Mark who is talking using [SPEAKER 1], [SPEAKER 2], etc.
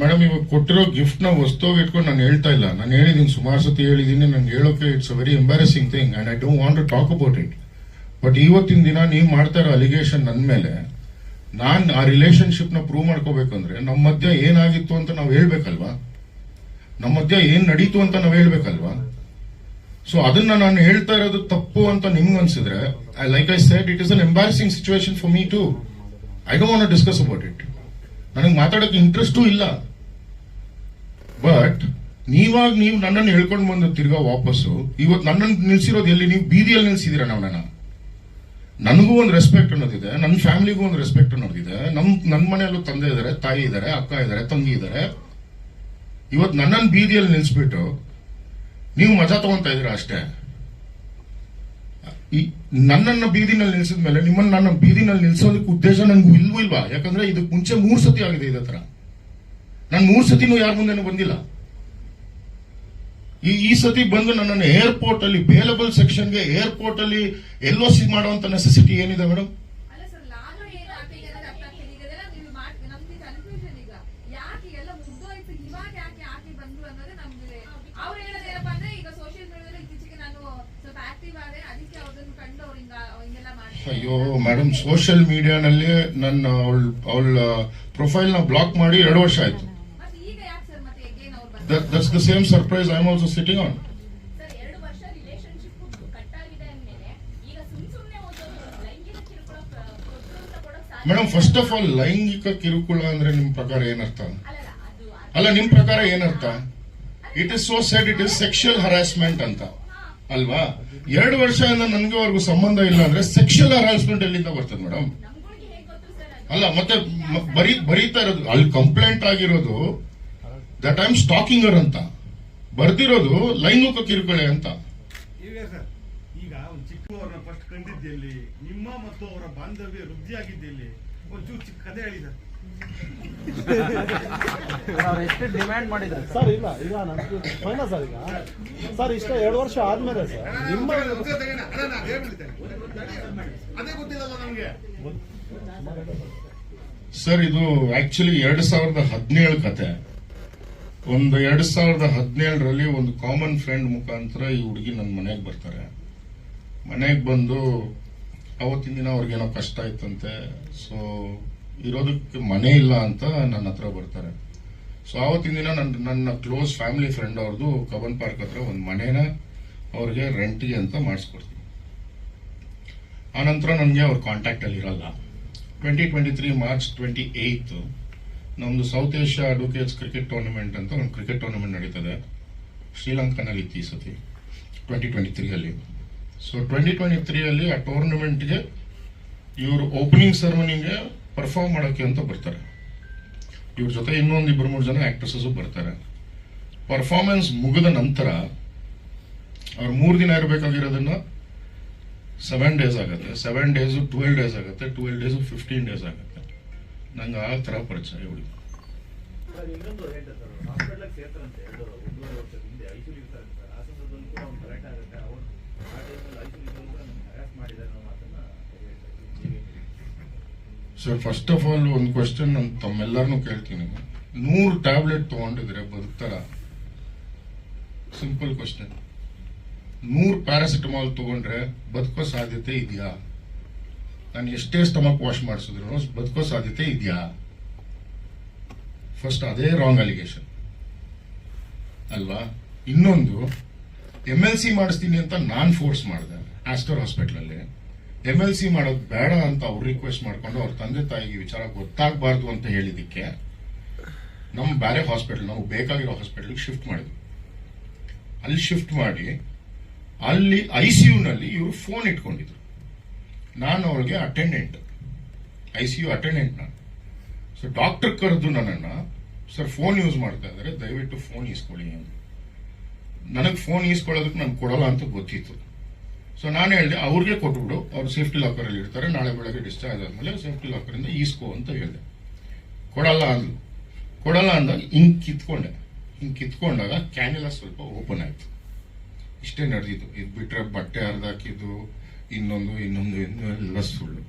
[SPEAKER 1] Madam, ಇವಾಗ ಕೊಟ್ಟಿರೋ ಗಿಫ್ಟ್ನ ವಸ್ತುವಾಗಿ ಇಟ್ಕೊಂಡು ನಾನು ಹೇಳ್ತಾ ಇಲ್ಲ. ನಾನು ಹೇಳಿದೀನಿ, ಸುಮಾರು ಸತಿ ಹೇಳಿದೀನಿ, ನಂಗೆ ಹೇಳೋಕೆ it's a very embarrassing thing and I don't want to talk about it but ಇವತ್ತಿನ ದಿನ ನೀವು ಮಾಡ್ತಾ ಇರೋ ಅಲಿಗೇಷನ್ ನನ್ನ ಮೇಲೆ, ನಾನು ಆ ರಿಲೇಶನ್ಶಿಪ್ನ ಪ್ರೂವ್ ಮಾಡ್ಕೋಬೇಕಂದ್ರೆ ನಮ್ಮ ಮಧ್ಯ ಏನಾಗಿತ್ತು ಅಂತ ನಾವು ಹೇಳ್ಬೇಕಲ್ವಾ? ನಮ್ಮ ಮಧ್ಯ ಏನು ನಡೀತು ಅಂತ ನಾವು ಹೇಳ್ಬೇಕಲ್ವಾ? ಸೊ ಅದನ್ನ ನಾನು ಹೇಳ್ತಾ ಇರೋದು ತಪ್ಪು ಅಂತ ನಿಮ್ಗೆ ಅನ್ಸಿದ್ರೆ I like I set it is an embarrassing situation for me to I don't want discuss about it ನನಗೆ ಮಾತಾಡೋಕೆ ಇಂಟ್ರೆಸ್ಟೂ ಇಲ್ಲ. ಬಟ್ ನೀವಾಗ ನೀವು ನನ್ನನ್ನು ಹೇಳ್ಕೊಂಡು ಬಂದು ತಿರ್ಗಾ ವಾಪಸ್ಸು ಇವತ್ತು ನನ್ನನ್ನು ನಿಲ್ಸಿರೋದು ಎಲ್ಲಿ? ನೀವು ಬೀದಿಯಲ್ಲಿ ನಿಲ್ಸಿದೀರ ನಾವು ನನ್ನ ನನಗೂ ಒಂದು ರೆಸ್ಪೆಕ್ಟ್ ಅನ್ನೋದಿದೆ ನನ್ನ ಫ್ಯಾಮಿಲಿಗೂ ಒಂದು ರೆಸ್ಪೆಕ್ಟ್ ಅನ್ನೋದಿದೆ, ನಮ್ ನನ್ನ ಮನೆಯಲ್ಲೂ ತಂದೆ ಇದ್ದಾರೆ ತಾಯಿ ಇದ್ದಾರೆ ಅಕ್ಕ ಇದ್ದಾರೆ ತಂಗಿ ಇದ್ದಾರೆ ಇವತ್ತು ನನ್ನನ್ನು ಬೀದಿಯಲ್ಲಿ ನಿಲ್ಸ್ಬಿಟ್ಟು, ನೀವು ಮಜಾ ತಗೊಂತಾ ಇದ್ದೀರಾ ಅಷ್ಟೇ? ಈ, ನನ್ನನ್ನು ಬೀದಿನಲ್ಲಿ ನಿಲ್ಸಿದ ಮೇಲೆ ನಿಮ್ಮನ್ನ ನನ್ನ ಬೀದಿನಲ್ಲಿ ನಿಲ್ಸೋದಕ್ಕೆ ಉದ್ದೇಶ ನನಗೂ ಇಲ್ವೂ ಇಲ್ವಾ? ಯಾಕಂದ್ರೆ ಇದಕ್ಕೆ ಮುಂಚೆ ಮೂರು ಸತಿ ಆಗಿದೆ ಇದೇ ನಾನು ಮೂರು ಸತಿನೂ ಯಾರ ಮುಂದೆನೂ ಬಂದಿಲ್ಲ. ಈ ಈ ಸತಿ ಬಂದು ನನ್ನನ್ನು ಏರ್ಪೋರ್ಟ್ ಅಲ್ಲಿ ಬೇಲಬಲ್ ಸೆಕ್ಷನ್ಗೆ ಏರ್ಪೋರ್ಟ್ ಅಲ್ಲಿ ಎಲ್ಲೋ ಸಿ ಮಾಡುವಂತ ನೆಸೆಸಿಟಿ ಏನಿದೆ ಮೇಡಮ್ ಅಯ್ಯೋ ಮೇಡಮ್ ಸೋಷಿಯಲ್ ಮೀಡಿಯಾನಲ್ಲಿ ನನ್ನ ಅವಳ ಅವಳ ಪ್ರೊಫೈಲ್ನ ಬ್ಲಾಕ್ ಮಾಡಿ ಎರಡು ವರ್ಷ ಆಯ್ತು
[SPEAKER 2] ಮತ್ತೆ ಈಗ ಯಾಕೆ ಸರ್ ಮತ್ತೆ again that's the
[SPEAKER 1] same surprise I'm surprise
[SPEAKER 3] sitting on.
[SPEAKER 1] Madam first of all ಲೈಂಗಿಕ ಕಿರುಕುಳ ಅಂದ್ರೆ ನಿಮ್ ಪ್ರಕಾರ ಏನರ್ಥ? ಅಲ್ಲ ನಿಮ್ ಪ್ರಕಾರ ಏನರ್ಥ? It is so said it is sexual harassment ಅಂತ. ಅಲ್ವಾ? ಎರಡು ವರ್ಷದಿಂದ ನನಗೆ ಅವ್ರಿಗೂ ಸಂಬಂಧ ಇಲ್ಲ ಅಂದ್ರೆ ಸೆಕ್ಷುಯಲ್ ಹರಾಸ್ಮೆಂಟ್ ಎಲ್ಲಿಂದ ಬರ್ತದೆ ಮೇಡಮ್ ಅಲ್ಲ ಮತ್ತೆ ಬರೀ ಬರೀತಾ ಇರೋದು ಅಲ್ಲಿ ಕಂಪ್ಲೇಂಟ್ ಆಗಿರೋದು ದಟ್ ಐ ಆಮ್ ಸ್ಟಾಕಿಂಗರ್ ಅಂತ. ಬರ್ದಿರೋದು ಲೈಂಗಿಕ ಕಿರುಕುಳೆ ಅಂತ.
[SPEAKER 4] ಈಗ ಸರ್? ಈಗ ಒಂದು ಚಿಕ್ಕವರನ್ನ ಫಸ್ಟ್ ಕಂಡಿದ್ದಲ್ಲಿ ನಿಮ್ಮ ಮತ್ತು ಅವರ ಬಾಂಧವ್ಯ ವೃದ್ಧಿಯಾಗಿದ್ದಲ್ಲಿ ಒಂಚೂರು ಚಿಕ್ಕ ಕಥೆ ಹೇಳಿ ಸರ್.
[SPEAKER 5] ಎಷ್ಟು ಡಿಮ್ಯಾಂಡ್ ಮಾಡಿದ್ದಾರೆ?
[SPEAKER 6] ಸರ್ ಇಲ್ಲ ಈಗ ಫೈನಲ್ ಸರ್ ಈಗ. ಸರ್ ಇಷ್ಟ ಎರಡು ವರ್ಷ ಆದ್ಮೇಲೆ ಸರ್ ನಿಮ್ಮ
[SPEAKER 4] ಅದೇ ಗೊತ್ತಿಲ್ಲಲ್ಲ ನಮ್ಗೆ.
[SPEAKER 1] ಸರ್ ಇದು ಆಕ್ಚುಲಿ ಎರಡ್ ಸಾವಿರದ ಹದಿನೇಳು ಕತೆ. ಒಂದು ಎರಡು ಸಾವಿರದ ಹದಿನೇಳರಲ್ಲಿ ಒಂದು ಕಾಮನ್ ಫ್ರೆಂಡ್ ಮುಖಾಂತರ ಈ ಹುಡುಗಿ ನನ್ನ ಮನೆಗೆ ಬರ್ತಾರೆ. ಮನೆಗೆ ಬಂದು ಅವತ್ತಿನ ದಿನ ಅವ್ರಿಗೇನೋ ಕಷ್ಟ ಆಯ್ತಂತೆ ಸೊ ಇರೋದಕ್ಕೆ ಮನೆ ಇಲ್ಲ ಅಂತ ನನ್ನ ಹತ್ರ ಬರ್ತಾರೆ. ಸೊ ಆವತ್ತಿನ ದಿನ ನನ್ನ ನನ್ನ ಕ್ಲೋಸ್ ಫ್ಯಾಮಿಲಿ ಫ್ರೆಂಡ್ ಅವ್ರದ್ದು ಕಬನ್ ಪಾರ್ಕ್ ಹತ್ರ ಒಂದು ಮನೇನ ಅವ್ರಿಗೆ ರೆಂಟ್ಗೆ ಅಂತ ಮಾಡಿಸ್ಕೊಡ್ತೀನಿ. ಆನಂತರ ನನಗೆ ಅವ್ರ ಕಾಂಟ್ಯಾಕ್ಟಲ್ಲಿ ಇರಲ್ಲ. Twenty twenty three March twenty eight ನಮ್ದು South Asia advocates cricket tournament ಅಂತ ಒಂದು ಕ್ರಿಕೆಟ್ ಟೂರ್ನಮೆಂಟ್ ನಡೀತದೆ. ಶ್ರೀಲಂಕಾನಲ್ಲಿ ಇತ್ತು ಈ ಸತಿ ಟ್ವೆಂಟಿ ಟ್ವೆಂಟಿ ತ್ರೀಯಲ್ಲಿ ಸೊ ಟ್ವೆಂಟಿ ಟ್ವೆಂಟಿ ತ್ರೀಯಲ್ಲಿ ಆ ಟೂರ್ನಮೆಂಟ್ಗೆ ಇವರು ಓಪನಿಂಗ್ ಸೆರೆಮನಿಗೆ ಪರ್ಫಾರ್ಮ್ ಮಾಡೋಕ್ಕೆ ಅಂತ ಬರ್ತಾರೆ. ಇವ್ರ ಜೊತೆ ಇನ್ನೊಂದು ಇಬ್ಬರು ಮೂರು ಜನ ಆಕ್ಟ್ರೆಸಸ್ ಬರ್ತಾರೆ. ಪರ್ಫಾರ್ಮೆನ್ಸ್ ಮುಗಿದ ನಂತರ ಅವ್ರು ಮೂರು ದಿನ ಇರಬೇಕಾಗಿರೋದನ್ನ ಸೆವೆನ್ ಡೇಸ್ ಆಗುತ್ತೆ. ಸೆವೆನ್ ಡೇಸು ಟ್ವೆಲ್ ಡೇಸ್ ಆಗುತ್ತೆ. ಟ್ವೆಲ್ ಡೇಸು ಫಿಫ್ಟೀನ್ ಡೇಸ್ ಆಗುತ್ತೆ. ನಂಗೆ ಆ ಥರ ಪರಿಚಯ
[SPEAKER 7] ಹೇಳ್ತೀರಿ? ಸರ್
[SPEAKER 1] ಫಸ್ಟ್ ಆಫ್ ಆಲ್ ಒಂದು ಕ್ವಶನ್ ನಾನು ತಮ್ಮೆಲ್ಲರನ್ನೂ ಕೇಳ್ತೀನಿ. ನೂರು ಟ್ಯಾಬ್ಲೆಟ್ ತೊಗೊಂಡಿದ್ರೆ ಬದುಕ್ತಾರ ಸಿಂಪಲ್ ಕ್ವಶನ್ ನೂರು ಪ್ಯಾರಾಸಿಟಮಾಲ್ ತೊಗೊಂಡ್ರೆ ಬದುಕೋ ಸಾಧ್ಯತೆ ಇದೆಯಾ? ನಾನು ಎಷ್ಟೇ ಸ್ಟಮಕ್ ವಾಶ್ ಮಾಡಿಸಿದ್ರು ಬದುಕೋ ಸಾಧ್ಯತೆ ಇದೆಯಾ? ಫಸ್ಟ್ ಅದೇ ರಾಂಗ್ ಅಲಿಗೇಷನ್ ಅಲ್ವಾ? ಇನ್ನೊಂದು ಎಂ ಎಲ್ ಸಿ ಮಾಡಿಸ್ತೀನಿ ಅಂತ ನಾನ್ ಫೋರ್ಸ್ ಮಾಡಿದೆ ಆಸ್ಟರ್ ಹಾಸ್ಪಿಟಲ್ ಅಲ್ಲಿ. ಎಂ ಎಲ್ ಸಿ ಮಾಡೋದು ಬೇಡ ಅಂತ ಅವ್ರು ರಿಕ್ವೆಸ್ಟ್ ಮಾಡ್ಕೊಂಡು ಅವ್ರ ತಂದೆ ತಾಯಿಗೆ ವಿಚಾರ ಗೊತ್ತಾಗಬಾರ್ದು ಅಂತ ಹೇಳಿದಕ್ಕೆ ನಮ್ಮ ಬೇರೆ ಹಾಸ್ಪಿಟಲ್ ನಾವು ಬೇಕಾಗಿರೋ ಹಾಸ್ಪಿಟಲ್ಗೆ ಶಿಫ್ಟ್ ಮಾಡಿದ್ವಿ. ಅಲ್ಲಿ ಶಿಫ್ಟ್ ಮಾಡಿ, ಅಲ್ಲಿ ಐ ಸಿ ನಲ್ಲಿ ಇವರು ಫೋನ್ ಇಟ್ಕೊಂಡಿದ್ರು. ನಾನು ಅವಳಿಗೆ attendant I C U attendant ನಾನು. ಸೊ ಡಾಕ್ಟರ್ ಕರೆದು ನನ್ನನ್ನು ಸರ್ ಫೋನ್ ಯೂಸ್ ಮಾಡ್ತಾ ಇದ್ದಾರೆ, ದಯವಿಟ್ಟು ಫೋನ್ ಈಸ್ಕೊಳ್ಳಿ ಅಂತ. ನನಗೆ ಫೋನ್ ಈಸ್ಕೊಳ್ಳೋದಕ್ಕೆ ನಾನು ಕೊಡಲ್ಲ ಅಂತ ಗೊತ್ತಿತ್ತು. ಸೊ ನಾನು ಹೇಳಿದೆ, ಅವ್ರಿಗೆ ಕೊಟ್ಬಿಡು, ಅವ್ರು ಸೇಫ್ಟಿ ಲಾಕರಲ್ಲಿ ಇರ್ತಾರೆ, ನಾಳೆ ಬೆಳಗ್ಗೆ ಡಿಸ್ಚಾರ್ಜ್ ಆದಮೇಲೆ ಸೇಫ್ಟಿ ಲಾಕರಿಂದ ಈಸ್ಕೋ ಅಂತ ಹೇಳಿದೆ. ಕೊಡಲ್ಲ ಅಂದ್ಲು. ಕೊಡಲ್ಲ ಅಂದಾಗ ಹಿಂಗ್ ಕಿತ್ಕೊಂಡೆ. ಹಿಂಗೆ ಕಿತ್ಕೊಂಡಾಗ ಕ್ಯಾನೆಲ್ಲ ಸ್ವಲ್ಪ ಓಪನ್ ಆಯ್ತು. ಇಷ್ಟೇ ನಡೆದಿತ್ತು. ಇದು ಬಿಟ್ಟರೆ ಬಟ್ಟೆ ಹರಿದಾಕಿದ್ದು ಇನ್ನೊಂದು ಇನ್ನೊಂದು ಇನ್ನೊಂದು ಎಲ್ಲ ಸುಳ್ಳು